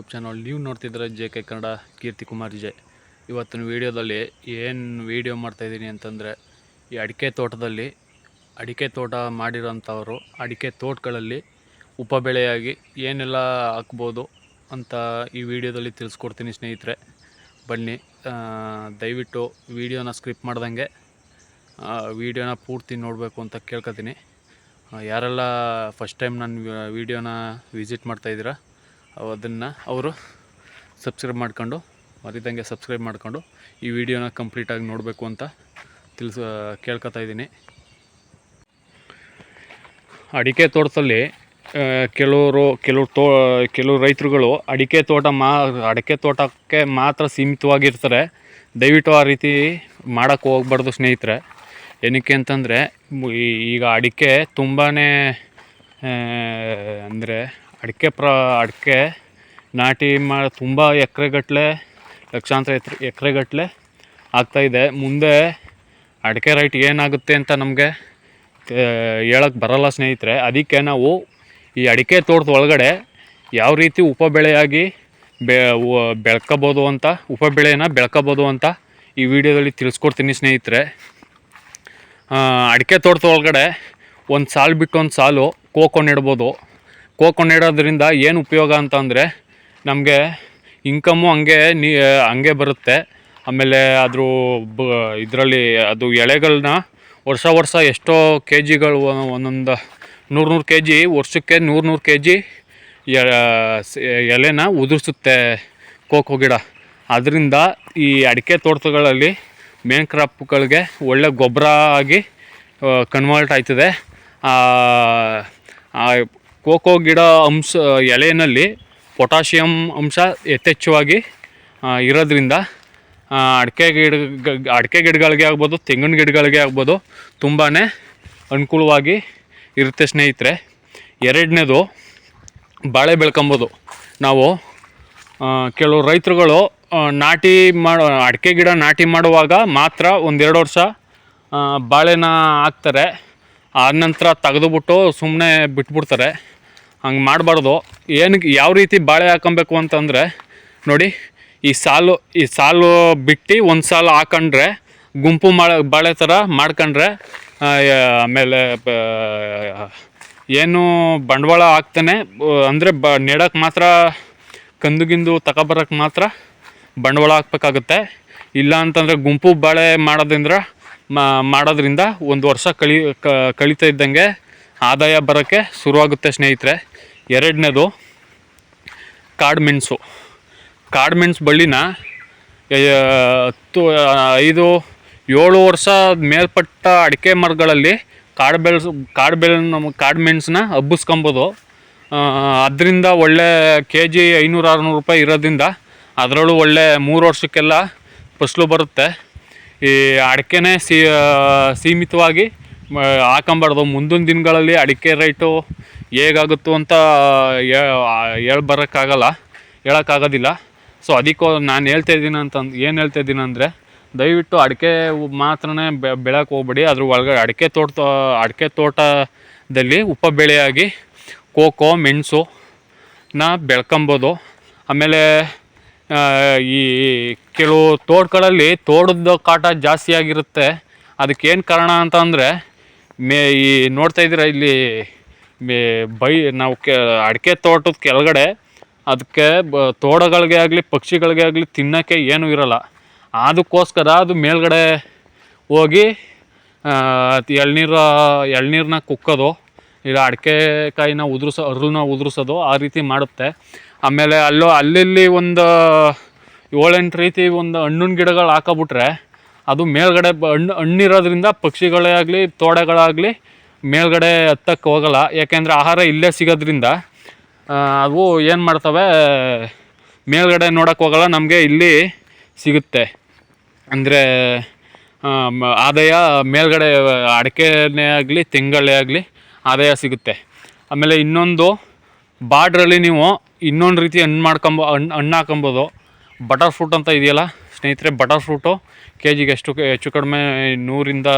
YouTube channel, ನೀವು ನೋಡ್ತಿದ್ರೆ J K Kannada, Keerthi Kumar J. ಇವತ್ತಿನ ವೀಡಿಯೋದಲ್ಲಿ ಏನು ವೀಡಿಯೋ ಮಾಡ್ತಾಯಿದ್ದೀನಿ ಅಂತಂದರೆ, ಈ ಅಡಿಕೆ ತೋಟದಲ್ಲಿ, ಅಡಿಕೆ ತೋಟ ಮಾಡಿರೋಂಥವರು, ಅಡಿಕೆ ತೋಟಗಳಲ್ಲಿ ಉಪಬೆಳೆಯಾಗಿ ಏನೆಲ್ಲ ಹಾಕ್ಬೋದು ಅಂತ ಈ ವಿಡಿಯೋದಲ್ಲಿ ತಿಳಿಸ್ಕೊಡ್ತೀನಿ ಸ್ನೇಹಿತರೆ. ಬನ್ನಿ ದಯವಿಟ್ಟು ವೀಡಿಯೋನ ಸ್ಕ್ರಿಪ್ ಮಾಡ್ದಂಗೆ ವೀಡಿಯೋನ ಪೂರ್ತಿ ನೋಡಬೇಕು ಅಂತ ಕೇಳ್ಕೊತೀನಿ. ಯಾರೆಲ್ಲ ಫಸ್ಟ್ ಟೈಮ್ ನನ್ನ ವೀಡಿಯೋನ ವಿಸಿಟ್ ಮಾಡ್ತಾಯಿದ್ದೀರಾ ಅದನ್ನು ಅವರು ಸಬ್ಸ್ಕ್ರೈಬ್ ಮಾಡ್ಕೊಂಡು, ಮರಿದಂಗೆ ಸಬ್ಸ್ಕ್ರೈಬ್ ಮಾಡಿಕೊಂಡು ಈ ವಿಡಿಯೋನ ಕಂಪ್ಲೀಟಾಗಿ ನೋಡಬೇಕು ಅಂತ ತಿಳಿಸ, ಕೇಳ್ಕೊತಾ ಇದ್ದೀನಿ. ಅಡಿಕೆ ತೋಟದಲ್ಲಿ ಕೆಲವರು, ಕೆಲವು ತೋ, ಕೆಲವು ರೈತರುಗಳು ಅಡಿಕೆ ತೋಟ ಮಾ, ಅಡಿಕೆ ತೋಟಕ್ಕೆ ಮಾತ್ರ ಸೀಮಿತವಾಗಿರ್ತಾರೆ. ದಯವಿಟ್ಟು ಆ ರೀತಿ ಮಾಡೋಕ್ಕೆ ಹೋಗ್ಬಾರ್ದು ಸ್ನೇಹಿತರೆ. ಏನಕ್ಕೆ ಅಂತಂದರೆ ಈಗ ಅಡಿಕೆ ತುಂಬಾ ಅಂದರೆ ಅಡಿಕೆ ಪ್ರ, ಅಡಿಕೆ ನಾಟಿ ಮಾ, ತುಂಬ ಎಕರೆಗಟ್ಟಲೆ ಲಕ್ಷಾಂತರ ಎತ್ರ ಎಕರೆಗಟ್ಟಲೆ ಆಗ್ತಾಯಿದೆ ಮುಂದೆ ಅಡಿಕೆ ರೈಟ್ ಏನಾಗುತ್ತೆ ಅಂತ ನಮಗೆ ಹೇಳಕ್ಕೆ ಬರಲ್ಲ ಸ್ನೇಹಿತರೆ. ಅದಕ್ಕೆ ನಾವು ಈ ಅಡಿಕೆ ತೋಟದ ಒಳಗಡೆ ಯಾವ ರೀತಿ ಉಪಬೆಳೆಯಾಗಿ ಬೆ ಬೆಳ್ಕೋಬೋದು ಅಂತ ಉಪಬೆಳೆನ ಬೆಳ್ಕೋಬೋದು ಅಂತ ಈ ವಿಡಿಯೋದಲ್ಲಿ ತಿಳಿಸ್ಕೊಡ್ತೀನಿ ಸ್ನೇಹಿತರೆ. ಅಡಿಕೆ ತೋಟದ ಒಳಗಡೆ ಒಂದು ಸಾಲು ಬಿಟ್ಟು ಒಂದು ಸಾಲು ಕೋಕೋ ನೆಡ್ಬೋದು ಕೋಕೋ ನೆಡೋದ್ರಿಂದ ಏನು ಉಪಯೋಗ ಅಂತಂದರೆ ನಮಗೆ ಇನ್ಕಮ್ಮು ಹಂಗೆ ನೀ ಹಂಗೆ ಬರುತ್ತೆ. ಆಮೇಲೆ ಅದ್ರ ಬ, ಇದರಲ್ಲಿ ಅದು ಎಳೆಗಳನ್ನ ವರ್ಷ ವರ್ಷ ಎಷ್ಟೋ ಕೆ ಜಿಗಳು ಒಂದೊಂದು ನೂರು ನೂರು ಕೆ ಜಿ ವರ್ಷಕ್ಕೆ ನೂರು ನೂರು ಕೆ ಜಿ ಎಲೆನ ಉದುರಿಸುತ್ತೆ ಕೋಕೋ ಗಿಡ. ಅದರಿಂದ ಈ ಅಡಿಕೆ ತೋಟಗಳಲ್ಲಿ ಮೇನ್ ಕ್ರಾಪ್ಗಳಿಗೆ ಒಳ್ಳೆ ಗೊಬ್ಬರ ಆಗಿ ಕನ್ವರ್ಟ್ ಆಯ್ತದೆ. ಕೋಕೋ ಗಿಡ ಅಂಶ ಎಲೆಯಲ್ಲಿ ಪೊಟ್ಯಾಷಿಯಮ್ ಅಂಶ ಯಥೇಚ್ಛವಾಗಿ ಇರೋದ್ರಿಂದ ಅಡಿಕೆ ಗಿಡ, ಅಡಿಕೆ ಗಿಡಗಳಿಗೆ ಆಗ್ಬೋದು, ತೆಂಗಿನ ಗಿಡಗಳಿಗೆ ಆಗ್ಬೋದು ತುಂಬಾ ಅನುಕೂಲವಾಗಿ ಇರುತ್ತೆ ಸ್ನೇಹಿತರೆ. ಎರಡನೇದು, ಬಾಳೆ ಬೆಳ್ಕೊಬೋದು. ನಾವು ಕೆಲವು ರೈತರುಗಳು ನಾಟಿ ಮಾಡೋ, ಅಡಿಕೆ ಗಿಡ ನಾಟಿ ಮಾಡುವಾಗ ಮಾತ್ರ ಒಂದೆರಡು ವರ್ಷ ಬಾಳೆನ ಹಾಕ್ತಾರೆ. ಆ ನಂತರ ತೆಗೆದುಬಿಟ್ಟು ಸುಮ್ಮನೆ ಬಿಟ್ಬಿಡ್ತಾರೆ. ಹಂಗೆ ಮಾಡಬಾರ್ದು. ಏನಕ್ಕೆ ಯಾವ ರೀತಿ ಬಾಳೆ ಹಾಕೊಬೇಕು ಅಂತಂದರೆ, ನೋಡಿ, ಈ ಸಾಲು ಈ ಸಾಲು ಬಿಟ್ಟು ಒಂದು ಸಾಲು ಹಾಕೊಂಡ್ರೆ, ಗುಂಪು ಮಾಡ, ಬಾಳೆ ಥರ ಮಾಡ್ಕೊಂಡ್ರೆ ಆಮೇಲೆ ಏನು ಬಂಡವಾಳ ಹಾಕ್ತಾನೆ. ಅಂದರೆ ಬ ನೆಡಕ್ಕೆ ಮಾತ್ರ ಕಂದುಗಿಂದು ಗಿಂದು ತಗೊಬರಕ್ಕೆ ಮಾತ್ರ ಬಂಡವಾಳ ಹಾಕ್ಬೇಕಾಗುತ್ತೆ. ಇಲ್ಲ ಅಂತಂದರೆ ಗುಂಪು ಬಾಳೆ ಮಾಡೋದ್ರಿಂದ ಮಾಡೋದ್ರಿಂದ ಒಂದು ವರ್ಷ ಕಳಿ ಕಳೀತಾ ಇದ್ದಂಗೆ ಆದಾಯ ಬರೋಕ್ಕೆ ಶುರುವಾಗುತ್ತೆ ಸ್ನೇಹಿತರೆ. ಎರಡನೇದು ಕಾಡು ಮೆಣಸು ಕಾಡು ಮೆಣಸು ಬಳ್ಳಿನ ಹತ್ತು ಐದು, ಏಳು ವರ್ಷ ಮೇಲ್ಪಟ್ಟ ಅಡಿಕೆ ಮರಗಳಲ್ಲಿ ಕಾಡು ಬೆಳೆಸ್ ಕಾಡು ಬೆಳೆ ನಮ್ಮ ಕಾಡು ಮೆಣಸನ್ನ ಹಬ್ಬಿಸ್ಕೊಬೋದು ಅದರಿಂದ ಒಳ್ಳೆ ಕೆ ಜಿ ಐನೂರು ಆರುನೂರು ರೂಪಾಯಿ ಇರೋದ್ರಿಂದ ಅದರಲ್ಲೂ ಒಳ್ಳೆ ಮೂರು ವರ್ಷಕ್ಕೆಲ್ಲ ಫಸಲು ಬರುತ್ತೆ. ಈ ಅಡಿಕೆನೇ ಸೀಮಿತವಾಗಿ ಹಾಕೊಂಬಾರ್ದು ಮುಂದಿನ ದಿನಗಳಲ್ಲಿ ಅಡಿಕೆ ರೇಟು ಹೇಗಾಗುತ್ತೋ ಅಂತ ಹೇಳಿ ಬರೋಕ್ಕಾಗಲ್ಲ ಹೇಳೋಕ್ಕಾಗೋದಿಲ್ಲ. ಸೊ ಅದಕ್ಕೂ ನಾನು ಹೇಳ್ತಾ ಇದ್ದೀನಿ ಅಂತಂದು, ಏನು ಹೇಳ್ತಾ ಇದ್ದೀನಿ ಅಂದರೆ, ದಯವಿಟ್ಟು ಅಡಿಕೆ ಮಾತ್ರನೇ ಬೆ ಬೆಳೆಯೋಕೆ ಹೋಗ್ಬೇಡಿ. ಅದ್ರ ಒಳಗಡೆ ಅಡಿಕೆ ತೋಟ, ಅಡಿಕೆ ತೋಟದಲ್ಲಿ ಉಪ ಬೆಳೆಯಾಗಿ ಕೋಕೋ, ಮೆಣಸು ನ ಬೆಳ್ಕೊಬೋದು. ಆಮೇಲೆ ಈ ಕೆಲವು ತೋಟಗಳಲ್ಲಿ ತೋಟದ ಕಾಟ ಜಾಸ್ತಿ ಆಗಿರುತ್ತೆ. ಅದಕ್ಕೇನು ಕಾರಣ ಅಂತ ಅಂದರೆ ಮೇ ಈ ನೋಡ್ತಾ ಇದ್ದೀರಾ ಇಲ್ಲಿ, ಮೇ ಬೈ ನಾವು ಕೆ ಅಡಿಕೆ ತೋಟದ ಕೆಳಗಡೆ ಅದಕ್ಕೆ ಬ ತೋಟಗಳಿಗೆ ಆಗಲಿ, ಪಕ್ಷಿಗಳಿಗೆ ಆಗಲಿ ತಿನ್ನೋಕ್ಕೆ ಏನೂ ಇರಲ್ಲ. ಅದಕ್ಕೋಸ್ಕರ ಅದು ಮೇಲ್ಗಡೆ ಹೋಗಿ ಎಳ್ನೀರು ಎಳ್ನೀರನ್ನ ಕುಕ್ಕೋದು, ಇಲ್ಲ ಅಡಿಕೆ ಕಾಯಿನ ಉದುರಿಸೋ ಅರ್ಳನ್ನ ಉದುರಿಸೋದು ಆ ರೀತಿ ಮಾಡುತ್ತೆ. ಆಮೇಲೆ ಅಲ್ಲೋ, ಅಲ್ಲಿಲ್ಲಿ ಒಂದು ಏಳೆಂಟು ರೀತಿ ಒಂದು ಹಣ್ಣಿನ ಗಿಡಗಳು ಹಾಕೋಬಿಟ್ರೆ ಅದು ಮೇಲ್ಗಡೆ ಹಣ್ಣು, ಹಣ್ಣಿರೋದ್ರಿಂದ ಪಕ್ಷಿಗಳೇ ಆಗಲಿ ತೋಡಗಳಾಗಲಿ ಮೇಲ್ಗಡೆ ಹತ್ತಕ್ಕೆ ಹೋಗಲ್ಲ. ಯಾಕೆಂದರೆ ಆಹಾರ ಇಲ್ಲೇ ಸಿಗೋದ್ರಿಂದ ಅವು ಏನು ಮಾಡ್ತವೆ, ಮೇಲ್ಗಡೆ ನೋಡೋಕ್ಕೆ ಹೋಗಲ್ಲ, ನಮಗೆ ಇಲ್ಲಿ ಸಿಗುತ್ತೆ. ಅಂದರೆ ಆದಾಯ ಮೇಲ್ಗಡೆ, ಅಡಿಕೆನೇ ಆಗಲಿ ತೆಂಗಳೇ ಆಗಲಿ ಆದಾಯ ಸಿಗುತ್ತೆ. ಆಮೇಲೆ ಇನ್ನೊಂದು ಬಾರ್ಡ್ರಲ್ಲಿ ನೀವು ಇನ್ನೊಂದು ರೀತಿ ಹಣ್ಣು ಮಾಡ್ಕೊಂಬ, ಹಣ್ಣು ಹಣ್ಣು ಹಾಕೊಂಬೋದು. ಬಟರ್ ಫ್ರೂಟ್ ಅಂತ ಇದೆಯಲ್ಲ ಸ್ನೇಹಿತರೆ, ಬಟರ್ ಫ್ರೂಟು ಕೆ ಜಿಗೆ ಎಷ್ಟು ಹೆಚ್ಚು ಕಡಿಮೆ ನೂರಿಂದ,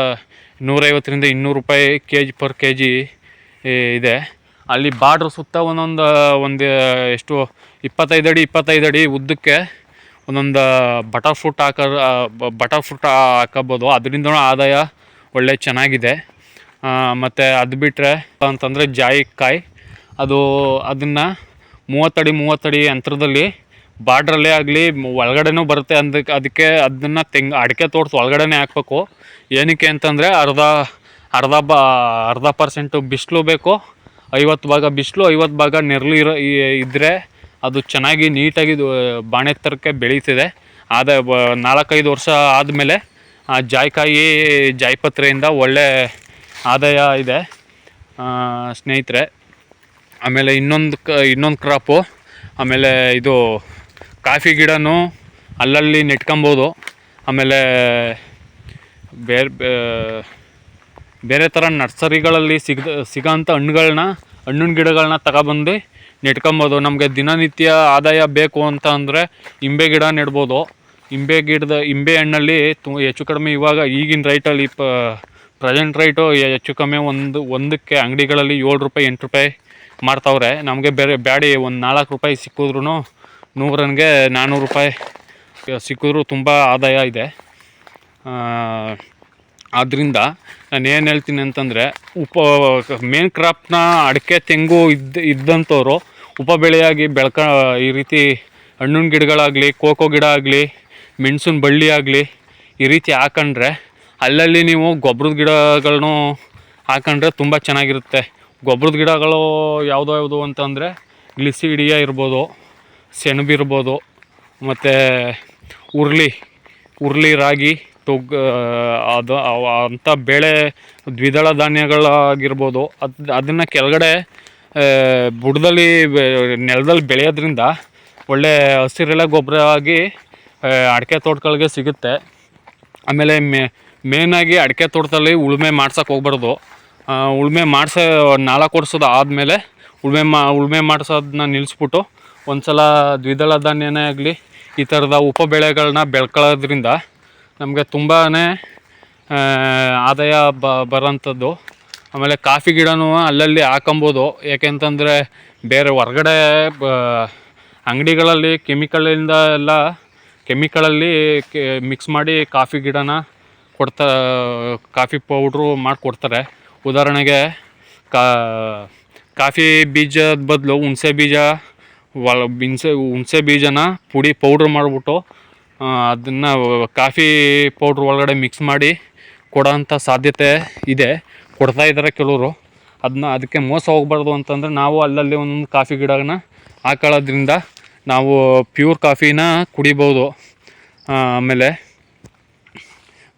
ನೂರೈವತ್ತರಿಂದ ಇನ್ನೂರು ರೂಪಾಯಿ K G per K G ಇದೆ. ಅಲ್ಲಿ ಬಾರ್ಡ್ರ್ ಸುತ್ತ ಒಂದೊಂದು, ಒಂದು, ಎಷ್ಟು, ಇಪ್ಪತ್ತೈದು ಅಡಿ ಇಪ್ಪತ್ತೈದು ಅಡಿ ಉದ್ದಕ್ಕೆ ಒಂದೊಂದು ಬಟರ್ ಫ್ರೂಟ್ ಹಾಕೋ ಬಟರ್ ಫ್ರೂಟ್ ಹಾಕೋಬೋದು. ಅದರಿಂದ ಆದಾಯ ಒಳ್ಳೆ ಚೆನ್ನಾಗಿದೆ. ಮತ್ತು ಅದು ಬಿಟ್ಟರೆ ಅಂತಂದರೆ ಜಾಯಿಕಾಯಿ. ಅದು, ಅದನ್ನು ಮೂವತ್ತಡಿ ಮೂವತ್ತಡಿ ಅಂತರದಲ್ಲಿ ಬಾರ್ಡ್ರಲ್ಲೇ ಆಗಲಿ, ಒಳಗಡೆನೂ ಬರುತ್ತೆ ಅಂದಕ್ಕೆ ಅದಕ್ಕೆ ಅದನ್ನು ತೆಂಗ್ ಅಡಿಕೆ ತೋಟದ ಒಳಗಡೆನೆ ಹಾಕ್ಬೇಕು. ಏನಕ್ಕೆ ಅಂತಂದರೆ ಅರ್ಧ ಅರ್ಧ ಬ ಅರ್ಧ ಪರ್ಸೆಂಟು ಬಿಸಿಲು ಬೇಕು. ಐವತ್ತು ಭಾಗ ಬಿಸಿಲು, ಐವತ್ತು ಭಾಗ ನೆರಳು ಇರೋ ಇದ್ದರೆ ಅದು ಚೆನ್ನಾಗಿ ನೀಟಾಗಿ ಬಾಣೆ ಥರಕ್ಕೆ ಬೆಳೀತಿದೆ. ಆದ ನಾಲ್ಕೈದು ವರ್ಷ ಆದಮೇಲೆ ಆ ಜಾಯ್ಕಾಯಿ ಜಾಯ್ಪತ್ರೆಯಿಂದ ಒಳ್ಳೆ ಆದಾಯ ಇದೆ. ಸ್ನೇಹಿತರೆ, ಆಮೇಲೆ ಇನ್ನೊಂದು ಇನ್ನೊಂದು ಕ್ರಾಪು, ಆಮೇಲೆ ಇದು ಕಾಫಿ ಗಿಡನೂ ಅಲ್ಲಲ್ಲಿ ನೆಟ್ಕೊಬೋದು. ಆಮೇಲೆ ಬೇರೆ ಬೇರೆ ಥರ ನರ್ಸರಿಗಳಲ್ಲಿ ಸಿಗದ ಸಿಗೋಂಥ ಹಣ್ಣುಗಳನ್ನ ಹಣ್ಣಿನ ಗಿಡಗಳನ್ನ ತಗೊಬಂದು ನೆಟ್ಕೊಬೋದು. ನಮಗೆ ದಿನನಿತ್ಯ ಆದಾಯ ಬೇಕು ಅಂತ ಅಂದರೆ ಇಂಬೆ ಗಿಡ ನೆಡ್ಬೋದು. ಇಂಬೆ ಗಿಡದ, ಇಂಬೆ ಹಣ್ಣಲ್ಲಿ ತು, ಹೆಚ್ಚು ಕಡಿಮೆ ಇವಾಗ ಈಗಿನ ರೈಟಲ್ಲಿ ಪ, ಪ್ರೆಸೆಂಟ್ ರೈಟು ಹೆಚ್ಚು ಕಮ್ಮಿ ಒಂದು, ಒಂದಕ್ಕೆ ಅಂಗಡಿಗಳಲ್ಲಿ ಏಳು ರೂಪಾಯಿ ಎಂಟು ರೂಪಾಯಿ ಮಾಡ್ತಾವ್ರೆ. ನಮಗೆ ಬೇರೆ ಬ್ಯಾಡಿ ಒಂದು ನಾಲ್ಕು ರೂಪಾಯಿ ಸಿಕ್ಕಿದ್ರೂ ನೂರನ್ಗೆ ನಾನ್ನೂರು ರೂಪಾಯಿ ಸಿಕ್ಕಿದ್ರು ತುಂಬ ಆದಾಯ ಇದೆ. ಆದ್ದರಿಂದ ನಾನು ಏನು ಹೇಳ್ತೀನಿ ಅಂತಂದರೆ, ಉಪ ಮೇನ್ ಕ್ರಾಪ್ನ ಅಡಿಕೆ, ತೆಂಗು ಇದ್ದ ಇದ್ದಂಥವ್ರು ಉಪ ಬೆಳೆಯಾಗಿ ಬೆಳ್ಕ, ಈ ರೀತಿ ಹಣ್ಣಿನ ಗಿಡಗಳಾಗಲಿ, ಕೋಕೋ ಗಿಡ ಆಗಲಿ, ಮೆಣಸಿನ ಬಳ್ಳಿ ಆಗಲಿ, ಈ ರೀತಿ ಹಾಕಂಡ್ರೆ ಅಲ್ಲಲ್ಲಿ ನೀವು ಗೊಬ್ಬರದ ಗಿಡಗಳನ್ನು ಹಾಕಂಡ್ರೆ ತುಂಬ ಚೆನ್ನಾಗಿರುತ್ತೆ. ಗೊಬ್ಬರದ ಗಿಡಗಳು ಯಾವುದೋ ಯಾವುದು ಅಂತಂದರೆ, ಗ್ಲಿಸಿಡಿಯಾ ಇರ್ಬೋದು ಸೆಣಬು ಇರ್ಬೋದು, ಮತ್ತು ಉರುಳಿ ಉರುಳಿ ರಾಗಿ, ತೊಗ್ ಅದು ಅಂಥ ಬೆಳೆ ದ್ವಿದಳ ಧಾನ್ಯಗಳಾಗಿರ್ಬೋದು. ಅದು, ಅದನ್ನು ಕೆಳಗಡೆ ಬುಡದಲ್ಲಿ ನೆಲದಲ್ಲಿ ಬೆಳೆಯೋದ್ರಿಂದ ಒಳ್ಳೆ ಹಸಿರೆಲೆ ಗೊಬ್ಬರ ಆಗಿ ಅಡಿಕೆ ತೋಟಗಳಿಗೆ ಸಿಗುತ್ತೆ. ಆಮೇಲೆ ಮೇ ಮೇನಾಗಿ ಅಡಿಕೆ ತೋಟದಲ್ಲಿ ಉಳುಮೆ ಮಾಡ್ಸೋಕೆ ಹೋಗ್ಬಾರ್ದು. ಉಳುಮೆ ಮಾಡಿಸೋ, ನಾಲ್ಕು ವರ್ಷದ ಆದಮೇಲೆ ಉಳುಮೆ ಮಾ, ಉಳುಮೆ ಮಾಡಿಸೋದನ್ನ ನಿಲ್ಲಿಸ್ಬಿಟ್ಟು ಒಂದು ಸಲ ದ್ವಿದಳ ಧಾನ್ಯನೇ ಆಗಲಿ, ಈ ಥರದ ಉಪ ಬೆಳೆಗಳನ್ನ ಬೆಳ್ಕೊಳ್ಳೋದ್ರಿಂದ ನಮಗೆ ತುಂಬಾ ಆದಾಯ ಬ, ಬರೋಂಥದ್ದು. ಆಮೇಲೆ ಕಾಫಿ ಗಿಡನೂ ಅಲ್ಲಲ್ಲಿ ಹಾಕೊಬೋದು. ಯಾಕೆಂತಂದರೆ ಬೇರೆ ಹೊರ್ಗಡೆ, ಬ, ಅಂಗಡಿಗಳಲ್ಲಿ ಕೆಮಿಕಲಿಂದ ಎಲ್ಲ ಕೆಮಿಕಲಲ್ಲಿ ಕೆ, ಮಿಕ್ಸ್ ಮಾಡಿ ಕಾಫಿ ಗಿಡನ ಕೊಡ್ತಾ, ಕಾಫಿ ಪೌಡ್ರು ಮಾಡಿಕೊಡ್ತಾರೆ. ಉದಾಹರಣೆಗೆ ಕಾಫಿ ಬೀಜದ ಬದಲು ಹುಣಸೆ ಬೀಜ ಒಳ ಬಿನ್ಸೆ, ಹುಣಸೆ ಬೀಜನ ಪುಡಿ ಪೌಡ್ರ್ ಮಾಡಿಬಿಟ್ಟು ಅದನ್ನು ಕಾಫಿ ಪೌಡ್ರ್ ಒಳಗಡೆ ಮಿಕ್ಸ್ ಮಾಡಿ ಕೊಡೋಂಥ ಸಾಧ್ಯತೆ ಇದೆ. ಕೊಡ್ತಾ ಇದ್ದಾರೆ ಕೆಲವರು. ಅದನ್ನ ಅದಕ್ಕೆ ಮೋಸ ಹೋಗ್ಬಾರ್ದು ಅಂತಂದರೆ ನಾವು ಅಲ್ಲಲ್ಲಿ ಒಂದೊಂದು ಕಾಫಿ ಗಿಡನ ಹಾಕೊಳ್ಳೋದ್ರಿಂದ ನಾವು ಪ್ಯೂರ್ ಕಾಫಿನ ಕುಡಿಬೋದು. ಆಮೇಲೆ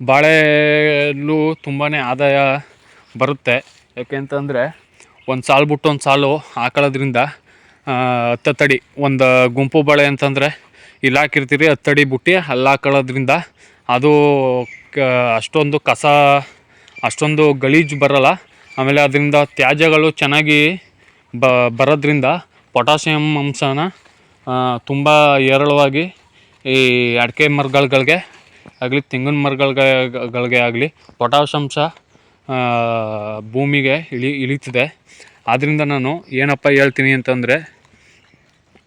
ಬಾಳೆಲ್ಲೂ ತುಂಬಾ ಆದಾಯ ಬರುತ್ತೆ. ಯಾಕೆಂತಂದರೆ ಒಂದು ಸಾಲು ಬಿಟ್ಟು ಒಂದು ಸಾಲು ಹಾಕೊಳ್ಳೋದ್ರಿಂದ ಹತ್ತತ್ತಡಿ, ಒಂದು ಗುಂಪು ಬಳೆ ಅಂತಂದರೆ ಇಲ್ಲಿ ಹಾಕಿರ್ತೀರಿ ಹತ್ತಡಿ ಬುಟ್ಟಿ ಅಲ್ಲಿ ಹಾಕೊಳ್ಳೋದ್ರಿಂದ ಅದು ಕ, ಅಷ್ಟೊಂದು ಕಸ, ಅಷ್ಟೊಂದು ಗಲೀಜು ಬರಲ್ಲ. ಆಮೇಲೆ ಅದರಿಂದ ತ್ಯಾಜ್ಯಗಳು ಚೆನ್ನಾಗಿ ಬ, ಬರೋದ್ರಿಂದ ಪೊಟ್ಯಾಷಿಯಮ್ ಅಂಶನ ತುಂಬ ಹೇರಳವಾಗಿ ಈ ಅಡಿಕೆ ಮರಗಳ್ಗಳಿಗೆ ಆಗಲಿ, ತೆಂಗಿನ ಮರಗಳ್ಗಳಿಗೆ ಆಗಲಿ, ಪೊಟ್ಯಾಷ್ ಅಂಶ ಭೂಮಿಗೆ ಇಳಿ, ಇಳಿತಿದೆ. ಆದ್ದರಿಂದ ನಾನು ಏನಪ್ಪ ಹೇಳ್ತೀನಿ ಅಂತಂದರೆ,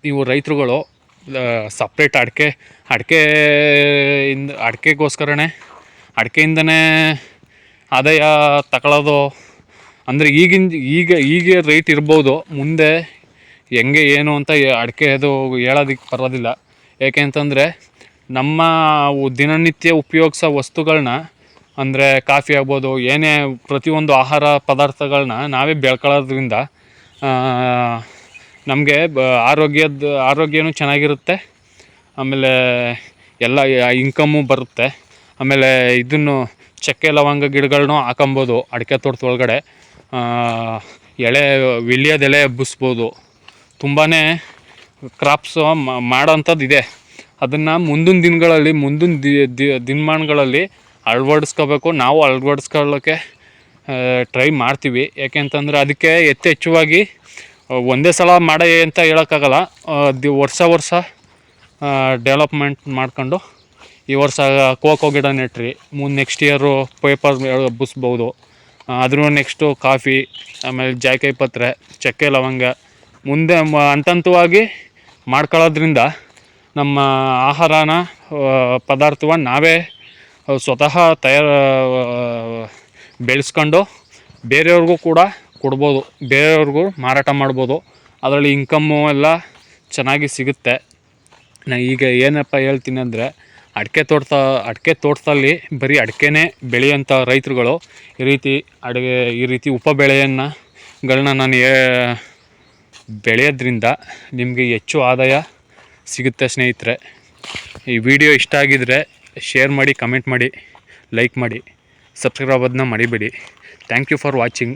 ನೀವು ರೈತರುಗಳು ಸಪ್ರೇಟ್ ಅಡಿಕೆ ಅಡಿಕೆ ಇಂದ, ಅಡಿಕೆಗೋಸ್ಕರನೇ, ಅಡಿಕೆಯಿಂದನೇ ಆದಾಯ ತಗೊಳ್ಳೋದು ಅಂದರೆ ಈಗಿನ, ಈಗ ಈಗ ರೇಟ್ ಇರ್ಬೋದು, ಮುಂದೆ ಹೆಂಗೆ ಏನು ಅಂತ ಅಡಿಕೆ ಅದು ಹೇಳೋದಕ್ಕೆ ಬರೋದಿಲ್ಲ ಯಾಕೆ ಅಂತಂದರೆ ನಮ್ಮ ದಿನನಿತ್ಯ ಉಪಯೋಗಿಸೋ ವಸ್ತುಗಳನ್ನ ಅಂದರೆ ಕಾಫಿ ಆಗ್ಬೋದು, ಏನೇ ಪ್ರತಿಯೊಂದು ಆಹಾರ ಪದಾರ್ಥಗಳನ್ನ ನಾವೇ ಬೆಳ್ಕೊಳ್ಳೋದ್ರಿಂದ ನಮಗೆ ಬ, ಆರೋಗ್ಯದ, ಆರೋಗ್ಯನೂ ಚೆನ್ನಾಗಿರುತ್ತೆ. ಆಮೇಲೆ ಎಲ್ಲ ಇನ್ಕಮ್ಮು ಬರುತ್ತೆ. ಆಮೇಲೆ ಇದನ್ನು ಚಕ್ಕೆ, ಲವಂಗ ಗಿಡಗಳನ್ನು ಹಾಕೊಬೋದು, ಅಡಿಕೆ ತೋಟದ ಒಳಗಡೆ ಎಳೆ ವಿಳ್ಯದೆಲೆ ಹಬ್ಬಿಸ್ಬೋದು ತುಂಬಾ ಕ್ರಾಪ್ಸು ಮಾಡೋಂಥದ್ದು ಇದೆ ಅದನ್ನು ಮುಂದಿನ ದಿನಗಳಲ್ಲಿ, ಮುಂದಿನ ದಿನಮಾನಗಳಲ್ಲಿ ಅಳವಡಿಸ್ಕೋಬೇಕು. ನಾವು ಅಳವಡಿಸ್ಕೊಳ್ಳೋಕ್ಕೆ ಟ್ರೈ ಮಾಡ್ತೀವಿ. ಯಾಕೆಂತಂದರೆ ಅದಕ್ಕೆ ಯಥೇಚ್ಛವಾಗಿ ಒಂದೇ ಸಲ ಮಾಡಿ ಅಂತ ಹೇಳೋಕ್ಕಾಗಲ್ಲ. ದಿ, ವರ್ಷ ವರ್ಷ ಡೆವಲಪ್ಮೆಂಟ್ ಮಾಡ್ಕೊಂಡು ಈ ವರ್ಷ ಕೋಕೋ ಗಿಡ ನೆಟ್ರಿ. ಮುಂದೆ ನೆಕ್ಸ್ಟ್ ಇಯರು ಪೇಪರ್ ಹಬ್ಬಿಸ್ಬೋದು ಅದ್ರ ನೆಕ್ಸ್ಟು ಕಾಫಿ, ಆಮೇಲೆ ಜಾಯ್ಕಾಯಿ ಪತ್ರೆ, ಚಕ್ಕೆ ಲವಂಗ, ಮುಂದೆ ಹಂತವಾಗಿ ಮಾಡ್ಕೊಳ್ಳೋದ್ರಿಂದ ನಮ್ಮ ಆಹಾರನ ಪದಾರ್ಥವನ್ನು ನಾವೇ ಸ್ವತಃ ತಯಾರು ಬೆಳೆಸ್ಕೊಂಡು ಬೇರೆಯವ್ರಿಗೂ ಕೂಡ ಕೊಡ್ಬೋದು. ಬೇರೆಯವ್ರಿಗೂ ಮಾರಾಟ ಮಾಡ್ಬೋದು. ಅದರಲ್ಲಿ ಇನ್ಕಮ್ಮು ಎಲ್ಲ ಚೆನ್ನಾಗಿ ಸಿಗುತ್ತೆ. ನಾ ಈಗ ಏನಪ್ಪ ಹೇಳ್ತೀನಿ ಅಂದರೆ, ಅಡಿಕೆ ತೋಟ ಅಡಿಕೆ ತೋಟದಲ್ಲಿ ಬರೀ ಅಡಿಕೆನೇ ಬೆಳೆಯೋಂಥ ರೈತರುಗಳು ಈ ರೀತಿ ಅಡುಗೆ, ಈ ರೀತಿ ಉಪ ಬೆಳೆಯನ್ನು ಗಳನ್ನ ನಾನು ಬೆಳೆಯೋದ್ರಿಂದ ನಿಮಗೆ ಹೆಚ್ಚು ಆದಾಯ ಸಿಗುತ್ತೆ ಸ್ನೇಹಿತರೆ. ಈ ವಿಡಿಯೋ ಇಷ್ಟ ಆಗಿದರೆ ಶೇರ್ ಮಾಡಿ ಕಮೆಂಟ್ ಮಾಡಿ ಲೈಕ್ ಮಾಡಿ ಸಬ್ಸ್ಕ್ರೈಬ್ ಆಗೋದನ್ನ ಮರಿಬೇಡಿ. Thank you for watching